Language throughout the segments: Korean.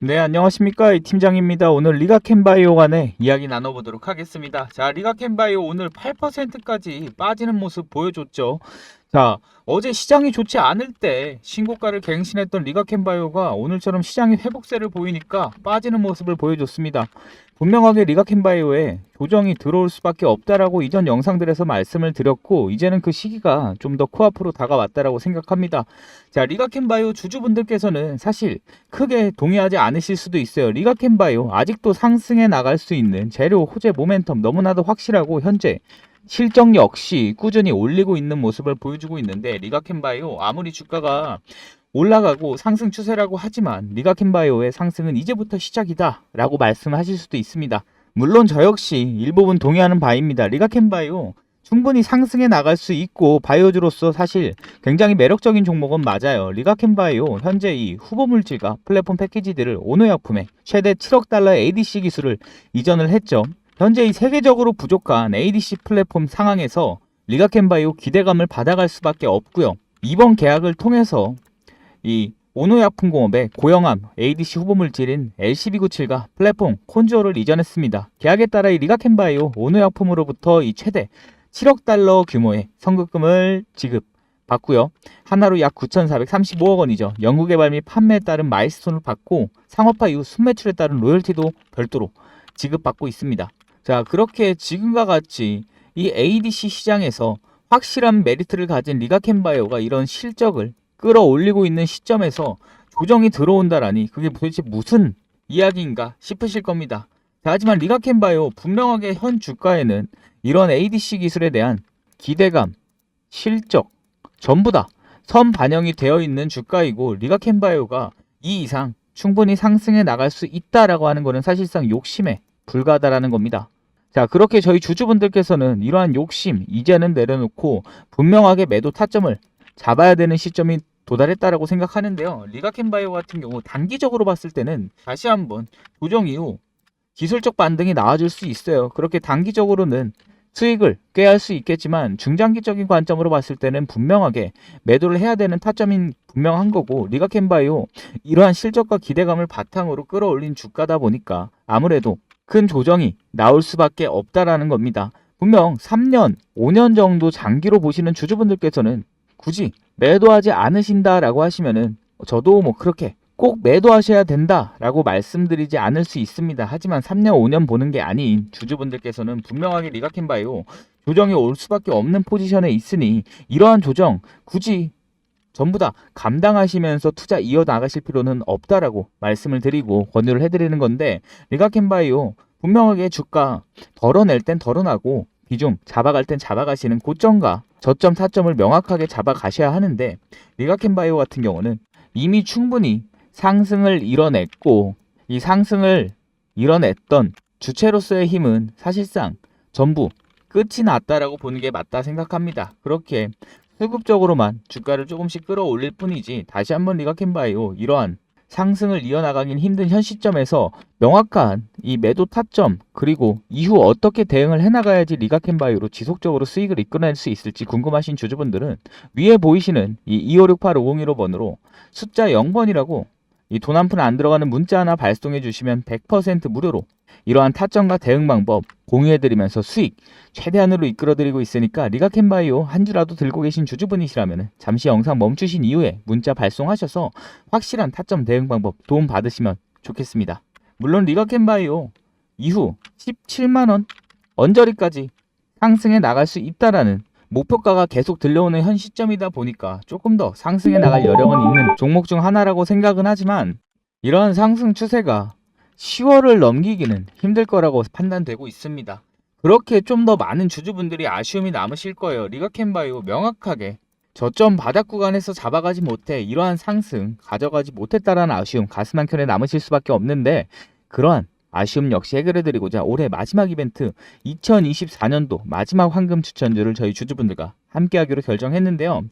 네, 안녕하십니까. 이 팀장입니다. 오늘 리가캔바이오 간의 이야기 나눠보도록 하겠습니다. 자, 리가캔바이오 오늘 8%까지 빠지는 모습 보여줬죠. 자, 어제 시장이 좋지 않을 때 신고가를 갱신했던 리가캔바이오가 오늘처럼 시장이 회복세를 보이니까 빠지는 모습을 보여줬습니다. 분명하게 리가캔바이오에 조정이 들어올 수밖에 없다라고 이전 영상들에서 말씀을 드렸고 이제는 그 시기가 좀 더 코앞으로 다가왔다라고 생각합니다. 자, 리가캔바이오 주주분들께서는 사실 크게 동의하지 않으실 수도 있어요. 리가캔바이오 아직도 상승해 나갈 수 있는 재료 호재 모멘텀 너무나도 확실하고 현재 실적 역시 꾸준히 올리고 있는 모습을 보여주고 있는데 리가캔바이오 아무리 주가가 올라가고 상승 추세라고 하지만 리가캔바이오의 상승은 이제부터 시작이다 라고 말씀하실 수도 있습니다. 물론 저 역시 일부분 동의하는 바입니다. 리가캔바이오 충분히 상승해 나갈 수 있고 바이오주로서 사실 굉장히 매력적인 종목은 맞아요. 리가캔바이오 현재 이 후보 물질과 플랫폼 패키지들을 오노약품에 최대 7억 달러의 ADC 기술을 이전을 했죠. 현재 이 세계적으로 부족한 ADC 플랫폼 상황에서 리가캔바이오 기대감을 받아갈 수밖에 없고요. 이번 계약을 통해서 이 오노약품공업의 고영암 ADC 후보 물질인 LCB97과 플랫폼 콘주어를 이전했습니다. 계약에 따라 이 리가캔바이오 오노약품으로부터 이 최대 7억 달러 규모의 선급금을 지급 받고요. 하나로 약 9,435억 원이죠. 연구 개발 및 판매에 따른 마일스톤을 받고 상업화 이후 순매출에 따른 로열티도 별도로 지급받고 있습니다. 자, 그렇게 지금과 같이 이 ADC 시장에서 확실한 메리트를 가진 리가캔바이오가 이런 실적을 끌어올리고 있는 시점에서 조정이 들어온다라니 그게 도대체 무슨 이야기인가 싶으실 겁니다. 자, 하지만 리가캔바이오 분명하게 현 주가에는 이런 ADC 기술에 대한 기대감, 실적 전부 다 선 반영이 되어 있는 주가이고 리가캔바이오가 이 이상 충분히 상승해 나갈 수 있다라고 하는 것은 사실상 욕심에 불과하다라는 겁니다. 자, 그렇게 저희 주주분들께서는 이러한 욕심 이제는 내려놓고 분명하게 매도 타점을 잡아야 되는 시점이 도달했다라고 생각하는데요. 리가캔바이오 같은 경우 단기적으로 봤을 때는 다시 한번 조정 이후 기술적 반등이 나와줄 수 있어요. 그렇게 단기적으로는 수익을 꾀할 수 있겠지만 중장기적인 관점으로 봤을 때는 분명하게 매도를 해야 되는 타점인 분명한 거고 리가캔바이오 이러한 실적과 기대감을 바탕으로 끌어올린 주가다 보니까 아무래도 큰 조정이 나올 수밖에 없다라는 겁니다. 분명 3년, 5년 정도 장기로 보시는 주주분들께서는 굳이 매도하지 않으신다라고 하시면은 저도 뭐 그렇게 꼭 매도하셔야 된다라고 말씀드리지 않을 수 있습니다. 하지만 3년, 5년 보는 게 아닌 주주분들께서는 분명하게 리가캔바이오 조정이 올 수밖에 없는 포지션에 있으니 이러한 조정 굳이 전부 다 감당하시면서 투자 이어나가실 필요는 없다라고 말씀을 드리고 권유를 해드리는 건데 리가캔바이오 분명하게 주가 덜어낼 땐 덜어나고 비중 잡아갈 땐 잡아가시는 고점과 저점 타점을 명확하게 잡아가셔야 하는데 리가캔바이오 같은 경우는 이미 충분히 상승을 이뤄냈고 이 상승을 이뤄냈던 주체로서의 힘은 사실상 전부 끝이 났다라고 보는 게 맞다 생각합니다. 그렇게 수급적으로만 주가를 조금씩 끌어올릴 뿐이지 다시 한번 리가캔바이오 이러한 상승을 이어나가긴 힘든 현 시점에서 명확한 이 매도 타점 그리고 이후 어떻게 대응을 해나가야지 리가캔바이오로 지속적으로 수익을 이끌어낼 수 있을지 궁금하신 주주분들은 위에 보이시는 이 2568-5015번으로 숫자 0번이라고 이 돈 한 푼 안 들어가는 문자 하나 발송해 주시면 100% 무료로 이러한 타점과 대응 방법 공유해드리면서 수익 최대한으로 이끌어드리고 있으니까 리가캔바이오 한 주라도 들고 계신 주주분이시라면 잠시 영상 멈추신 이후에 문자 발송하셔서 확실한 타점 대응 방법 도움 받으시면 좋겠습니다. 물론 리가캔바이오 이후 17만원 언저리까지 상승해 나갈 수 있다라는 목표가가 계속 들려오는 현 시점이다 보니까 조금 더 상승해 나갈 여력은 있는 종목 중 하나라고 생각은 하지만 이러한 상승 추세가 10월을 넘기기는 힘들 거라고 판단되고 있습니다. 그렇게 좀 더 많은 주주분들이 아쉬움이 남으실 거예요. 리가캔바이오 명확하게 저점 바닥 구간에서 잡아가지 못해 이러한 상승 가져가지 못했다라는 아쉬움 가슴 한켠에 남으실 수밖에 없는데 그러한 아쉬움 역시 해결해드리고자 올해 마지막 이벤트 2024년도 마지막 황금 추천주를 저희 주주분들과 함께하기로 결정했는데요.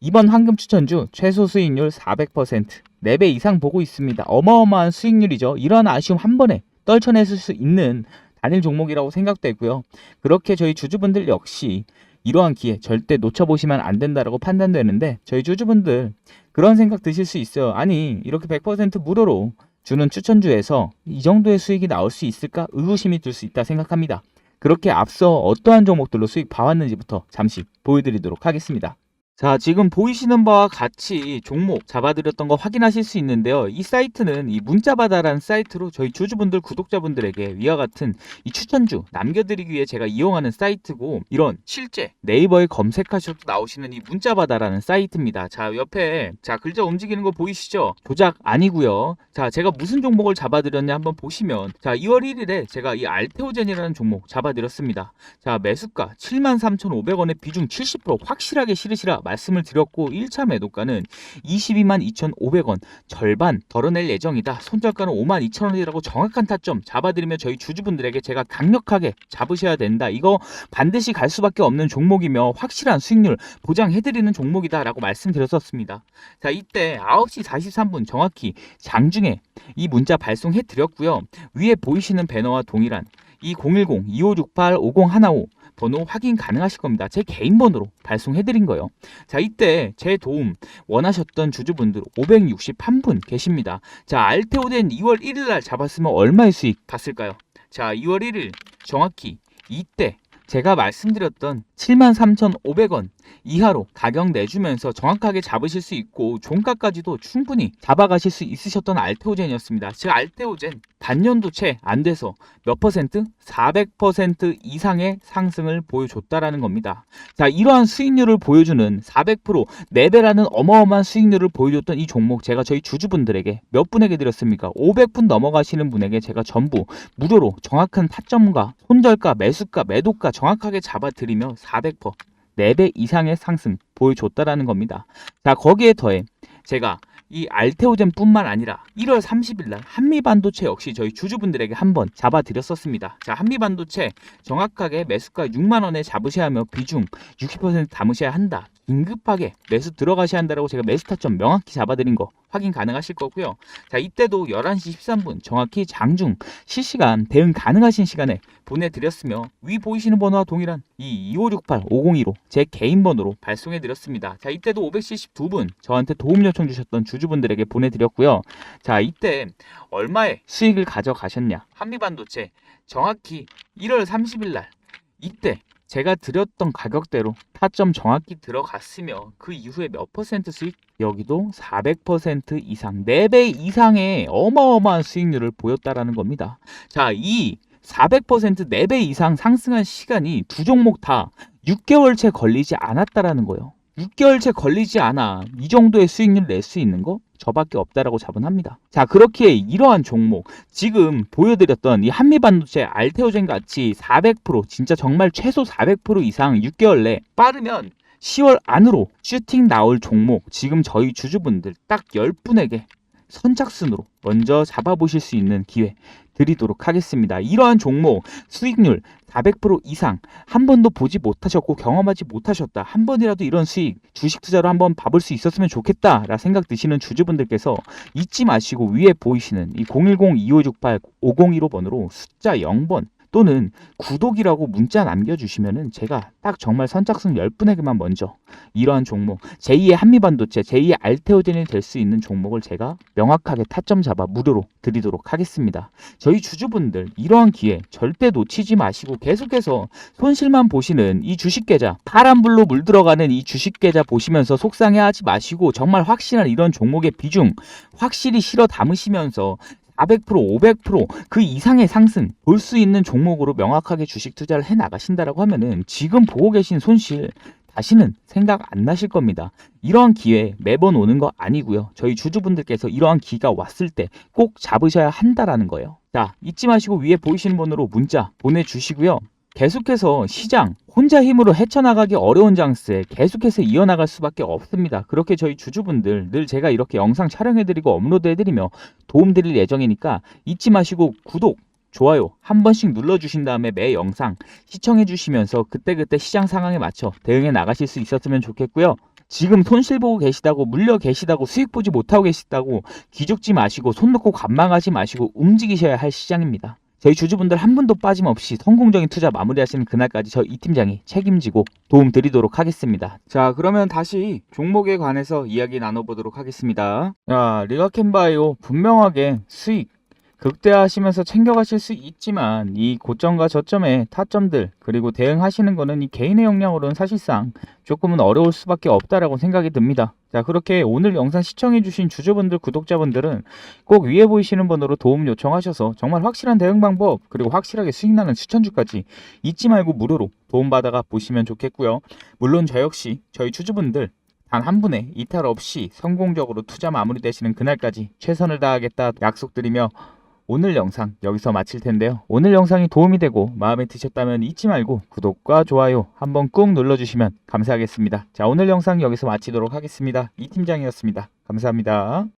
이번 황금 추천주 최소 수익률 400% 4배 이상 보고 있습니다. 어마어마한 수익률이죠. 이러한 아쉬움 한 번에 떨쳐냈을 수 있는 단일 종목이라고 생각되고요. 그렇게 저희 주주분들 역시 이러한 기회 절대 놓쳐보시면 안 된다라고 판단되는데 저희 주주분들 그런 생각 드실 수 있어요. 아니 이렇게 100% 무료로 주는 추천주에서 이 정도의 수익이 나올 수 있을까 의구심이 들 수 있다 생각합니다. 그렇게 앞서 어떠한 종목들로 수익 봐왔는지부터 잠시 보여드리도록 하겠습니다. 자, 지금 보이시는 바와 같이 종목 잡아드렸던 거 확인하실 수 있는데요. 이 사이트는 이 문자바다라는 사이트로 저희 주주분들, 구독자분들에게 위와 같은 이 추천주 남겨드리기 위해 제가 이용하는 사이트고 이런 실제 네이버에 검색하셔도 나오시는 이 문자바다라는 사이트입니다. 자, 옆에 자, 글자 움직이는 거 보이시죠? 조작 아니고요. 자, 제가 무슨 종목을 잡아드렸냐 한번 보시면 자, 2월 1일에 제가 이 알테오젠이라는 종목 잡아드렸습니다. 자, 매수가 73,500원에 비중 70% 확실하게 실으시라 말씀을 드렸고 1차 매도가는 22만 2,500원 절반 덜어낼 예정이다. 손절가는 5만 2천원이라고 정확한 타점 잡아드리면 저희 주주분들에게 제가 강력하게 잡으셔야 된다. 이거 반드시 갈 수밖에 없는 종목이며 확실한 수익률 보장해드리는 종목이다라고 말씀드렸었습니다. 자 이때 9시 43분 정확히 장중에 이 문자 발송해 드렸고요. 위에 보이시는 배너와 동일한 이 010-2568-5015 번호 확인 가능하실 겁니다. 제 개인 번호로 발송해 드린 거예요. 자, 이때 제 도움 원하셨던 주주분들 561분 계십니다. 자, 알테오된 2월 1일 날 잡았으면 얼마의 수익 봤을까요? 자, 2월 1일 정확히 이때 제가 말씀드렸던 73,500원 이하로 가격 내주면서 정확하게 잡으실 수 있고 종가까지도 충분히 잡아가실 수 있으셨던 알테오젠이었습니다. 즉 알테오젠 반년도 채 안 돼서 몇 퍼센트? 400% 이상의 상승을 보여줬다라는 겁니다. 자 이러한 수익률을 보여주는 400% 4배라는 어마어마한 수익률을 보여줬던 이 종목 제가 저희 주주분들에게 몇 분에게 드렸습니까? 500분 넘어가시는 분에게 제가 전부 무료로 정확한 타점과 손절가, 매수가, 매도가 정 확하게 잡아드리며 400% 4배 이상의 상승 보여줬다라는 겁니다. 자, 거기에 더해 제가 이 알테오젠뿐만 아니라 1월 30일 날 한미반도체 역시 저희 주주분들에게 한번 잡아드렸었습니다. 자, 한미반도체 정확하게 매수가 6만 원에 잡으셔야 하며 비중 60% 담으셔야 한다. 긴급하게 매수 들어가셔야 한다라고 제가 매수 타점 명확히 잡아드린 거 확인 가능하실 거고요. 자, 이때도 11시 13분 정확히 장중 실시간 대응 가능하신 시간에 보내드렸으며 위 보이시는 번호와 동일한 이 2568 5015 제 개인 번호로 발송해 드렸습니다. 자, 이때도 572분 저한테 도움 요청 주셨던 주주분들에게 보내드렸고요. 자, 이때 얼마의 수익을 가져가셨냐? 한미반도체 정확히 1월 30일 날 이때 제가 드렸던 가격대로 타점 정확히 들어갔으며 그 이후에 몇 퍼센트 수익? 여기도 400% 이상, 4배 이상의 어마어마한 수익률을 보였다라는 겁니다. 자, 이 400% 4배 이상 상승한 시간이 두 종목 다 6개월 채 걸리지 않았다라는 거예요. 6개월채 걸리지 않아 이 정도의 수익률 낼 수 있는 거 저밖에 없다라고 자본합니다. 자 그렇기에 이러한 종목 지금 보여드렸던 이 한미반도체 알테오젠 같이 400% 진짜 정말 최소 400% 이상 6개월 내 빠르면 10월 안으로 슈팅 나올 종목 지금 저희 주주분들 딱 10분에게 선착순으로 먼저 잡아보실 수 있는 기회 드리도록 하겠습니다. 이러한 종목 수익률 400% 이상 한 번도 보지 못하셨고 경험하지 못하셨다. 한 번이라도 이런 수익 주식 투자로 한번 봐볼 수 있었으면 좋겠다라 생각 드시는 주주분들께서 잊지 마시고 위에 보이시는 이 010-2568-5015 번으로 숫자 0번 또는 구독이라고 문자 남겨주시면은 제가 딱 정말 선착순 10분에게만 먼저 이러한 종목 제2의 한미반도체 제2의 알테오젠이 될 수 있는 종목을 제가 명확하게 타점 잡아 무료로 드리도록 하겠습니다. 저희 주주분들 이러한 기회 절대 놓치지 마시고 계속해서 손실만 보시는 이 주식 계좌 파란불로 물들어가는 이 주식 계좌 보시면서 속상해하지 마시고 정말 확실한 이런 종목의 비중 확실히 실어 담으시면서 400% 500%그 이상의 상승 볼 수 있는 종목으로 명확하게 주식 투자를 해 나가신다라고 하면은 지금 보고 계신 손실 다시는 생각 안 나실 겁니다. 이러한 기회 매번 오는 거 아니고요. 저희 주주분들께서 이러한 기가 왔을 때 꼭 잡으셔야 한다라는 거예요. 자, 잊지 마시고 위에 보이시는 번호로 문자 보내주시고요. 계속해서 시장 혼자 힘으로 헤쳐나가기 어려운 장세 계속해서 이어나갈 수밖에 없습니다. 그렇게 저희 주주분들 늘 제가 이렇게 영상 촬영해드리고 업로드해드리며 도움드릴 예정이니까 잊지 마시고 구독, 좋아요 한 번씩 눌러주신 다음에 매 영상 시청해주시면서 그때그때 시장 상황에 맞춰 대응해 나가실 수 있었으면 좋겠고요. 지금 손실 보고 계시다고 물려 계시다고 수익 보지 못하고 계시다고 기죽지 마시고 손 놓고 관망하지 마시고 움직이셔야 할 시장입니다. 저희 주주분들 한 분도 빠짐없이 성공적인 투자 마무리하시는 그날까지 저 이 팀장이 책임지고 도움 드리도록 하겠습니다. 자, 그러면 다시 종목에 관해서 이야기 나눠보도록 하겠습니다. 야, 리가캔바이오 분명하게 수익 극대화하시면서 챙겨가실 수 있지만 이 고점과 저점의 타점들 그리고 대응하시는 거는 이 개인의 역량으로는 사실상 조금은 어려울 수밖에 없다라고 생각이 듭니다. 자 그렇게 오늘 영상 시청해주신 주주분들 구독자분들은 꼭 위에 보이시는 번호로 도움 요청하셔서 정말 확실한 대응 방법 그리고 확실하게 수익나는 추천주까지 잊지 말고 무료로 도움받아가 보시면 좋겠고요. 물론 저 역시 저희 주주분들 단 한 분의 이탈 없이 성공적으로 투자 마무리되시는 그날까지 최선을 다하겠다 약속드리며 오늘 영상 여기서 마칠 텐데요. 오늘 영상이 도움이 되고 마음에 드셨다면 잊지 말고 구독과 좋아요 한번 꾹 눌러주시면 감사하겠습니다. 자, 오늘 영상 여기서 마치도록 하겠습니다. 이 팀장이었습니다. 감사합니다.